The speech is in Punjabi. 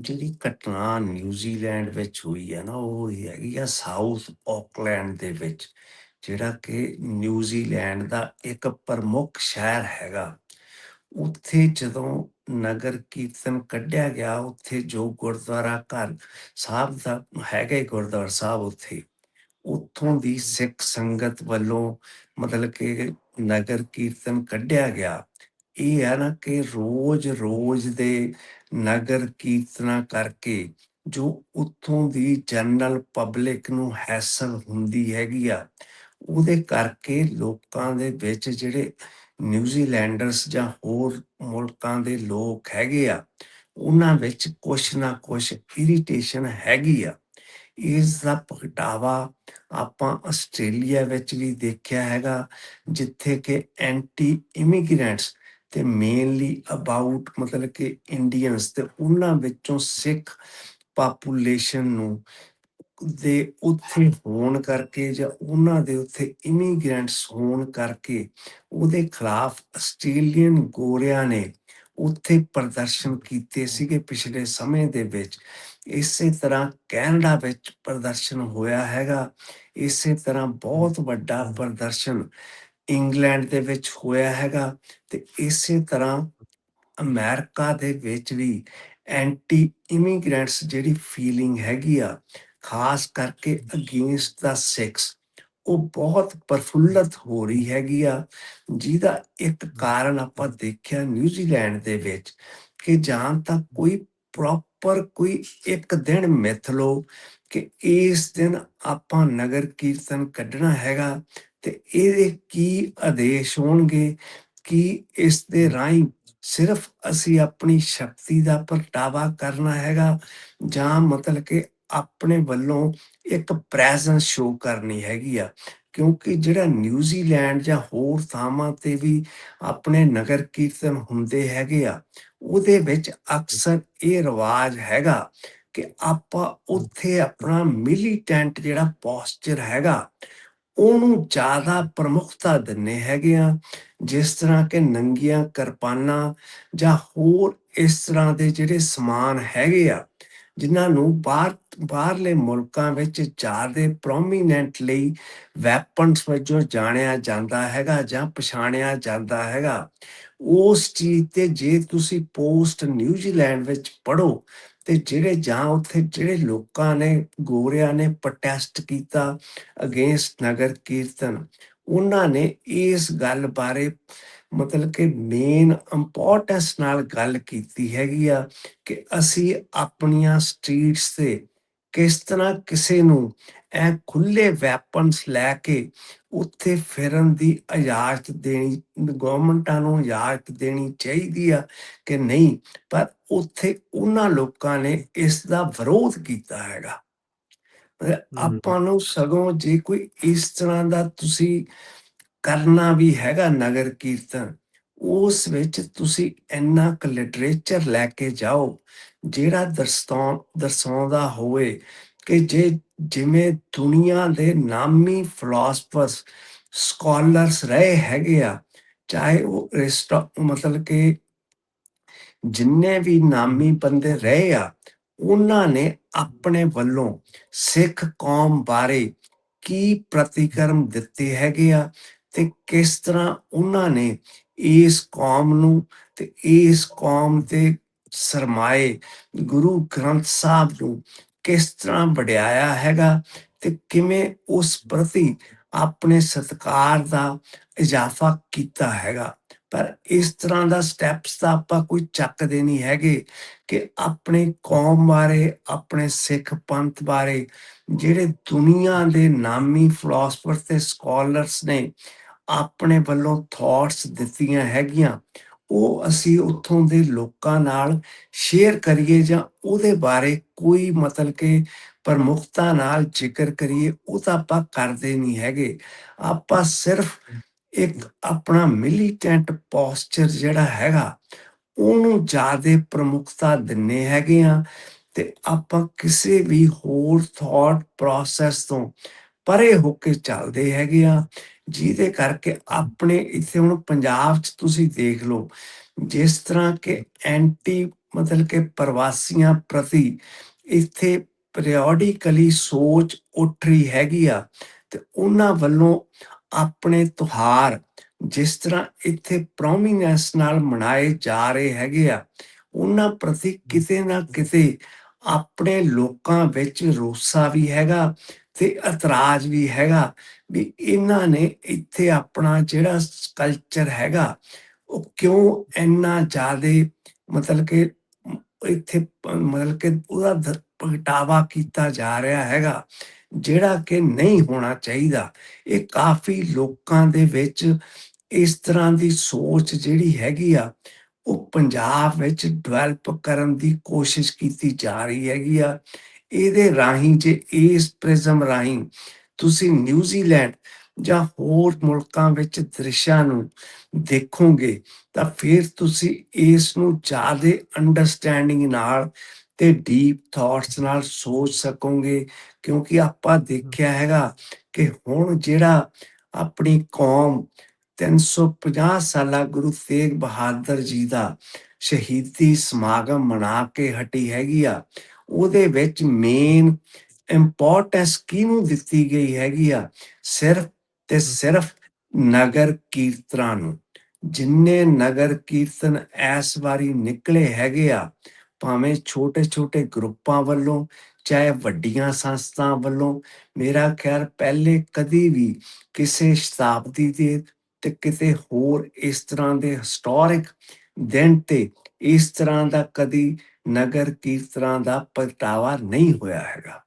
ਜਿਹੜੀ ਘਟਨਾ ਨਿਊਜ਼ੀਲੈਂਡ ਵਿੱਚ ਹੋਈ ਹੈ ਨਾ, ਉਹ ਹੈਗੀ ਆ ਸਾਊਥ ਆਕਲੈਂਡ ਦੇ ਵਿੱਚ, ਜਿਹੜਾ ਕਿ ਨਿਊਜ਼ੀਲੈਂਡ ਦਾ ਇੱਕ ਪ੍ਰਮੁੱਖ ਸ਼ਹਿਰ ਹੈਗਾ। ਉੱਥੇ ਜਦੋਂ ਨਗਰ ਕੀਰਤਨ ਕੱਢਿਆ ਗਿਆ, ਉੱਥੇ ਜੋ ਗੁਰਦੁਆਰਾ ਘਰ ਸਾਹਿਬ ਦਾ ਹੈਗਾ ਗੁਰਦੁਆਰਾ ਸਾਹਿਬ ਉੱਥੇ, ਉੱਥੋਂ ਦੀ ਸਿੱਖ ਸੰਗਤ ਵੱਲੋਂ ਮਤਲਬ ਕਿ ਨਗਰ ਕੀਰਤਨ ਕੱਢਿਆ ਗਿਆ। ਇਹ ਹੈ ਨਾ ਕਿ ਰੋਜ਼-ਰੋਜ਼ ਦੇ ਨਗਰ ਕੀਰਤਨਾਂ ਕਰਕੇ ਜੋ ਉੱਥੋਂ ਦੀ ਜਨਰਲ ਪਬਲਿਕ ਨੂੰ ਹੈਸਲ ਹੁੰਦੀ ਹੈਗੀ ਆ, ਉਹਦੇ ਕਰਕੇ ਲੋਕਾਂ ਦੇ ਵਿੱਚ ਜਿਹੜੇ ਨਿਊਜ਼ੀਲੈਂਡਰਸ ਜਾਂ ਹੋਰ ਮੁਲਕਾਂ ਦੇ ਲੋਕ ਹੈਗੇ ਆ, ਉਹਨਾਂ ਵਿੱਚ ਕੁਛ ਨਾ ਕੁਛ ਇਰੀਟੇਸ਼ਨ ਹੈਗੀ ਆ। ਇਸ ਦਾ ਪ੍ਰਗਟਾਵਾ ਆਪਾਂ ਆਸਟ੍ਰੇਲੀਆ ਵਿੱਚ ਵੀ ਦੇਖਿਆ ਹੈਗਾ, ਜਿੱਥੇ ਕਿ ਐਂਟੀ ਇਮੀਗ੍ਰੈਂਟਸ ਤੇ ਮੇਨਲੀ ਅਬਾਊਟ ਮਤਲਬ ਕਿ ਇੰਡੀਅਨਸ ਤੇ ਉਹਨਾਂ ਵਿੱਚੋਂ ਸਿੱਖ ਪਾਪੂਲੇਸ਼ਨ ਨੂੰ ਦੇ ਉੱਥੇ ਹੋਣ ਕਰਕੇ ਜਾਂ ਉਹਨਾਂ ਦੇ ਉੱਥੇ ਇਮੀਗ੍ਰੈਂਟਸ ਹੋਣ ਕਰਕੇ ਉਹਦੇ ਖਿਲਾਫ ਆਸਟ੍ਰੇਲੀਅਨ ਗੋਰਿਆਂ ਨੇ ਉੱਥੇ ਪ੍ਰਦਰਸ਼ਨ ਕੀਤੇ ਸੀਗੇ ਪਿਛਲੇ ਸਮੇਂ ਦੇ ਵਿੱਚ। ਇਸੇ ਤਰ੍ਹਾਂ ਕੈਨੇਡਾ ਵਿੱਚ ਪ੍ਰਦਰਸ਼ਨ ਹੋਇਆ ਹੈਗਾ। ਇਸੇ ਤਰ੍ਹਾਂ ਬਹੁਤ ਵੱਡਾ ਪ੍ਰਦਰਸ਼ਨ ਇੰਗਲੈਂਡ ਦੇ ਵਿੱਚ ਹੋਇਆ ਹੈਗਾ ਤੇ ਇਸੇ ਤਰ੍ਹਾਂ ਅਮਰੀਕਾ ਦੇ ਵਿੱਚ ਵੀ ਐਂਟੀ ਇਮੀਗ੍ਰੈਂਟਸ ਜਿਹੜੀ ਫੀਲਿੰਗ ਹੈਗੀ ਆ, ਖਾਸ ਕਰਕੇ ਅਗੇਂਸਟ ਦਾ ਸਿਕਸ ਉਹ ਬਹੁਤ ਪ੍ਰਫੁੱਲਤ ਹੋ ਰਹੀ ਹੈਗੀ ਆ। ਜਿਹਦਾ ਇੱਕ ਕਾਰਨ ਆਪਾਂ ਦੇਖਿਆ ਨਿਊਜ਼ੀਲੈਂਡ ਦੇ ਵਿੱਚ ਕਿ ਜਾਂ ਤਾਂ ਕੋਈ ਪ੍ਰੋਪਰ ਕੋਈ ਇੱਕ ਦਿਨ ਮਿਥ ਲਓ ਕਿ ਇਸ ਦਿਨ ਆਪਾਂ ਨਗਰ ਕੀਰਤਨ ਕੱਢਣਾ ਹੈਗਾ ਤੇ ਇਹਦੇ ਕੀ ਆਦੇਸ਼ ਹੋਣਗੇ ਕਿ ਇਸ ਦੇ ਰਾਹੀਂ ਸਿਰਫ ਅਸੀਂ ਆਪਣੀ ਸ਼ਕਤੀ ਦਾ ਪ੍ਰਗਟਾਵਾ ਕਰਨਾ ਹੈਗਾ ਜਾਂ ਮਤਲਬ ਕਿ ਆਪਣੇ ਵੱਲੋਂ ਇੱਕ ਪ੍ਰੈਜ਼ੈਂਸ ਸ਼ੋ ਕਰਨੀ ਹੈਗੀ ਆ। ਕਿਉਂਕਿ ਜਿਹੜਾ ਨਿਊਜ਼ੀਲੈਂਡ ਜਾਂ ਹੋਰ ਥਾਵਾਂ ਤੇ ਵੀ ਆਪਣੇ ਨਗਰ ਕੀਰਤਨ ਹੁੰਦੇ ਹੈਗੇ ਆ, ਉਹਦੇ ਵਿੱਚ ਅਕਸਰ ਇਹ ਰਿਵਾਜ ਹੈਗਾ ਕਿ ਆਪਾਂ ਉੱਥੇ ਆਪਣਾ ਮਿਲੀਟੈਂਟ ਜਿਹੜਾ ਪੋਸਚਰ ਹੈਗਾ ਉਹਨੂੰ ਜ਼ਿਆਦਾ ਪ੍ਰਮੁਖਤਾ ਦਿੰਨੇ ਹੈਗੇ ਆ, ਜਿਸ ਤਰ੍ਹਾਂ ਕਿ ਨੰਗੀਆਂ ਕਿਰਪਾਨਾਂ ਜਾਂ ਹੋਰ ਇਸ ਤਰ੍ਹਾਂ ਦੇ ਜਿਹੜੇ ਸਮਾਨ ਹੈਗੇ ਆ, ਜਿਨ੍ਹਾਂ ਨੂੰ ਬਾਹਰ, ਬਾਹਰਲੇ ਮੁਲਕਾਂ ਵਿੱਚ ਜ਼ਿਆਦਾ ਪ੍ਰੋਮੀਨੈਂਟ ਲਈ ਵੈਪਨਸ ਵਜੋਂ ਜਾਣਿਆ ਜਾਂਦਾ ਹੈਗਾ ਜਾਂ ਪਛਾਣਿਆ ਜਾਂਦਾ ਹੈਗਾ। ਉਸ ਚੀਜ਼ ਤੇ ਜੇ ਤੁਸੀਂ ਪੋਸਟ ਨਿਊਜ਼ੀਲੈਂਡ ਵਿੱਚ ਪੜੋ ਤੇ ਜਿਹੜੇ ਜਾਂ ਉੱਥੇ ਜਿਹੜੇ ਲੋਕਾਂ ਨੇ, ਗੋਰਿਆਂ ਨੇ ਪ੍ਰੋਟੈਸਟ ਕੀਤਾ ਅਗੇਂਸਟ ਨਗਰ ਕੀਰਤਨ, ਉਹਨਾਂ ਨੇ ਇਸ ਗੱਲ ਬਾਰੇ ਮਤਲਬ ਕਿ ਮੇਨ ਇੰਪੋਰਟੈਂਸ ਨਾਲ ਗੱਲ ਕੀਤੀ ਹੈਗੀ ਆ ਕਿ ਅਸੀਂ ਆਪਣੀਆਂ ਸਟਰੀਟਸ ਤੇ ਕਿਸ ਤਰ੍ਹਾਂ ਕਿਸੇ ਨੂੰ ਇਹ ਖੁੱਲੇ ਵੈਪਨਸ ਲੈ ਕੇ ਉੱਥੇ ਫਿਰਨ ਦੀ ਇਜਾਜ਼ਤ ਦੇਣੀ ਗਵਰਨਮੈਂਟਾਂ ਨੂੰ ਇਜਾਜ਼ਤ ਦੇਣੀ ਚਾਹੀਦੀ ਆ ਕਿ ਨਹੀਂ? ਪਰ ਉੱਥੇ ਉਹਨਾਂ ਲੋਕਾਂ ਨੇ ਇਸ ਦਾ ਵਿਰੋਧ ਕੀਤਾ ਹੈਗਾ। ਆਪਾਂ ਨੂੰ ਸਗੋਂ ਜੇ ਕੋਈ ਇਸ ਤਰ੍ਹਾਂ ਦਾ ਤੁਸੀਂ ਕਰਨਾ ਵੀ ਹੈਗਾ ਨਗਰ ਕੀਰਤਨ ਉਸ ਵਿੱਚ ਤੁਸੀਂ ਇੰਨਾ ਕੁ ਲਿਟਰੇਚਰ ਲੈ ਕੇ ਜਾਓ, ਜਿਹੜਾ ਦਰਸਾਉ ਦਰਸਾਉਂਦਾ ਹੋਵੇ ਕਿ ਜੇ ਜਿਵੇਂ ਦੁਨੀਆ ਦੇ ਨਾਮੀ ਫਿਲਾਸਫਰਸ ਸਕਾਲਰਸ ਰਹੇ ਹੈਗੇ ਆ, ਚਾਹੇ ਉਹ ਰਿਸਟੋ ਮਤਲਬ ਕਿ ਜਿੰਨੇ ਵੀ ਨਾਮੀ ਬੰਦੇ ਰਹੇ ਆ, ਉਹਨਾਂ ਨੇ ਆਪਣੇ ਵੱਲੋਂ ਸਿੱਖ ਕੌਮ ਬਾਰੇ ਕੀ ਪ੍ਰਤੀਕਰਮ ਦਿੱਤੇ ਹੈਗੇ ਆ ਤੇ ਕਿਸ ਤਰ੍ਹਾਂ ਉਹਨਾਂ ਨੇ ਇਸ ਕੌਮ ਨੂੰ ਤੇ ਇਸ ਕੌਮ ਤੇ ਸਰਮਾਏ ਗੁਰੂ ਗ੍ਰੰਥ ਸਾਹਿਬ ਨੂੰ ਕਿਸ ਤਰ੍ਹਾਂ ਵਡਿਆਇਆ ਹੈਗਾ ਤੇ ਕਿਵੇਂ ਉਸ ਪ੍ਰਤੀ ਆਪਣੇ ਸਤਕਾਰ ਦਾ ਇਜ਼ਾਫਾ ਕੀਤਾ ਹੈਗਾ। ਪਰ ਇਸ ਤਰ੍ਹਾਂ ਦਾ ਸਟੈਪਸ ਤਾਂ ਆਪਾਂ ਕੋਈ ਚੱਕਦੇ ਨਹੀਂ ਹੈਗੇ ਕਿ ਆਪਣੇ ਕੌਮ ਬਾਰੇ, ਆਪਣੇ ਸਿੱਖ ਪੰਥ ਬਾਰੇ, ਜਿਹੜੇ ਦੁਨੀਆ ਦੇ ਨਾਮੀ ਫਿਲਾਸਫਰ ਤੇ ਸਕਾਲਰਸ ਨੇ ਆਪਣੇ ਵੱਲੋਂ ਥਾਟਸ ਦਿੱਤੀਆਂ ਹੈਗੀਆਂ, ਉਹ ਅਸੀਂ ਉੱਥੋਂ ਦੇ ਲੋਕਾਂ ਨਾਲ ਸ਼ੇਅਰ ਕਰੀਏ ਜਾਂ ਉਹਦੇ ਬਾਰੇ ਕੋਈ ਮਤਲਬ ਕਿ ਪ੍ਰਮੁਖਤਾ ਨਾਲ ਜ਼ਿਕਰ ਕਰੀਏ, ਉਹ ਤਾਂ ਆਪਾਂ ਕਰਦੇ ਨਹੀਂ ਹੈਗੇ। ਆਪਾਂ ਸਿਰਫ ਇੱਕ ਆਪਣਾ ਮਿਲੀਟੈਂਟ ਪੋਸਚਰ ਜਿਹੜਾ ਹੈਗਾ, ਉਹਨੂੰ ਜ਼ਿਆਦਾ ਪ੍ਰਮੁਖਤਾ ਦਿੰਨੇ ਹੈਗੇ ਆ ਤੇ ਆਪਾਂ ਕਿਸੇ ਵੀ ਹੋਰ ਥਾਟ ਪ੍ਰੋਸੈਸ ਤੋਂ ਪਰੇ ਹੋ ਕੇ ਚੱਲਦੇ ਹੈਗੇ ਆ ਜਿਹਦੇ ਕਰਕੇ ਆਪਣੇ ਇੱਥੇ ਹੁਣ ਪੰਜਾਬ 'ਚ ਤੁਸੀਂ ਦੇਖ ਲਓ, ਜਿਸ ਤਰ੍ਹਾਂ ਕਿ ਐਂਟੀ ਮਤਲਬ ਕਿ ਪ੍ਰਵਾਸੀਆਂ ਪ੍ਰਤੀ ਇੱਥੇ ਪੀਰੀਓਡਿਕਲੀ ਸੋਚ ਉੱਠ ਰਹੀ ਹੈਗੀ ਆ ਤੇ ਉਹਨਾਂ ਵੱਲੋਂ ਆਪਣੇ ਤਿਉਹਾਰ ਜਿਸ ਤਰ੍ਹਾਂ ਇੱਥੇ ਪ੍ਰੋਮੀਨੈਂਸ ਨਾਲ ਮਨਾਏ ਜਾ ਰਹੇ ਹੈਗੇ ਆ, ਉਹਨਾਂ ਪ੍ਰਤੀ ਕਿਤੇ ਨਾ ਕਿਤੇ ਆਪਣੇ ਲੋਕਾਂ ਵਿੱਚ ਰੋਸਾ ਵੀ ਹੈਗਾ ਤੇ ਇਤਰਾਜ਼ ਵੀ ਹੈਗਾ ਵੀ ਇਹਨਾਂ ਨੇ ਇੱਥੇ ਆਪਣਾ ਜਿਹੜਾ ਕਲਚਰ ਹੈਗਾ, ਉਹ ਕਿਉਂ ਇੰਨਾ ਜ਼ਿਆਦਾ ਮਤਲਬ ਕਿ ਇੱਥੇ ਮਤਲਬ ਕਿ ਉਹਦਾ ਪ੍ਰਗਟਾਵਾ ਕੀਤਾ ਜਾ ਰਿਹਾ ਹੈਗਾ, ਜਿਹੜਾ ਕਿ ਨਹੀਂ ਹੋਣਾ ਚਾਹੀਦਾ। ਇਹ ਕਾਫੀ ਲੋਕਾਂ ਦੇ ਵਿੱਚ ਇਸ ਤਰ੍ਹਾਂ ਦੀ ਸੋਚ ਜਿਹੜੀ ਹੈਗੀ ਆ, ਉਹ ਪੰਜਾਬ ਵਿੱਚ ਡਿਵੈਲਪ ਕਰਨ ਦੀ ਕੋਸ਼ਿਸ਼ ਕੀਤੀ ਜਾ ਰਹੀ ਹੈਗੀ ਆ। ਇਹਦੇ ਰਾਹੀਂ ਜੇ ਇਸ ਪ੍ਰਿਜ਼ਮ ਰਾਹੀਂ ਤੁਸੀਂ ਨਿਊਜ਼ੀਲੈਂਡ ਜਾਂ ਹੋਰ ਮੁਲਕਾਂ ਵਿੱਚ ਦ੍ਰਿਸ਼ਾਂ ਨੂੰ ਦੇਖੋਗੇ, ਤਾਂ ਫਿਰ ਤੁਸੀਂ ਇਸ ਨੂੰ ਜ਼ਿਆਦਾ ਅੰਡਰਸਟੈਂਡਿੰਗ ਨਾਲ ਤੇ ਡੀਪ ਥਾਟਸ ਨਾਲ ਸੋਚ ਸਕੋਗੇ। ਕਿਉਂਕਿ ਆਪਾਂ ਦੇਖਿਆ ਹੈਗਾ ਕਿ ਹੁਣ ਜਿਹੜਾ ਆਪਣੀ ਕੌਮ 350 ਸਾਲਾ ਗੁਰੂ ਤੇਗ ਬਹਾਦਰ ਜੀ ਦਾ ਸ਼ਹੀਦੀ ਸਮਾਗਮ ਮਨਾ ਕੇ ਹਟੀ ਹੈਗੀ ਆ ਉਹਦੇ ਵਿੱਚ ਮੇਨ ਇੰਪੋਰਟੈਂਸ ਕਿਹਨੂੰ ਦਿੱਤੀ ਗਈ ਹੈਗੀ ਆ? ਸਿਰਫ ਤੇ ਸਿਰਫ ਨਗਰ ਕੀਰਤਨਾਂ ਨੂੰ। ਜਿੰਨੇ ਨਗਰ ਕੀਰਤਨ ਇਸ ਵਾਰੀ ਨਿਕਲੇ ਹੈਗੇ ਆ ਭਾਵੇਂ ਛੋਟੇ ਛੋਟੇ ਗਰੁੱਪਾਂ ਵੱਲੋਂ ਚਾਹੇ ਵੱਡੀਆਂ ਸੰਸਥਾਵਾਂ ਵੱਲੋਂ ਮੇਰਾ ਖਿਆਲ ਪਹਿਲੇ ਕਦੀ ਵੀ ਕਿਸੇ ਸ਼ਤਾਬਦੀ ਦੇ ਤੇ ਕਿਤੇ ਹੋਰ ਇਸ ਤਰ੍ਹਾਂ ਦੇ ਹਿਸਟੋਰਿਕ ਦਿਨ ਤੇ ਇਸ ਤਰ੍ਹਾਂ ਦਾ ਕਦੀ ਨਗਰ ਕੀਰਤਨਾਂ ਦਾ ਪ੍ਰਗਟਾਵਾ ਨਹੀਂ ਹੋਇਆ ਹੈਗਾ।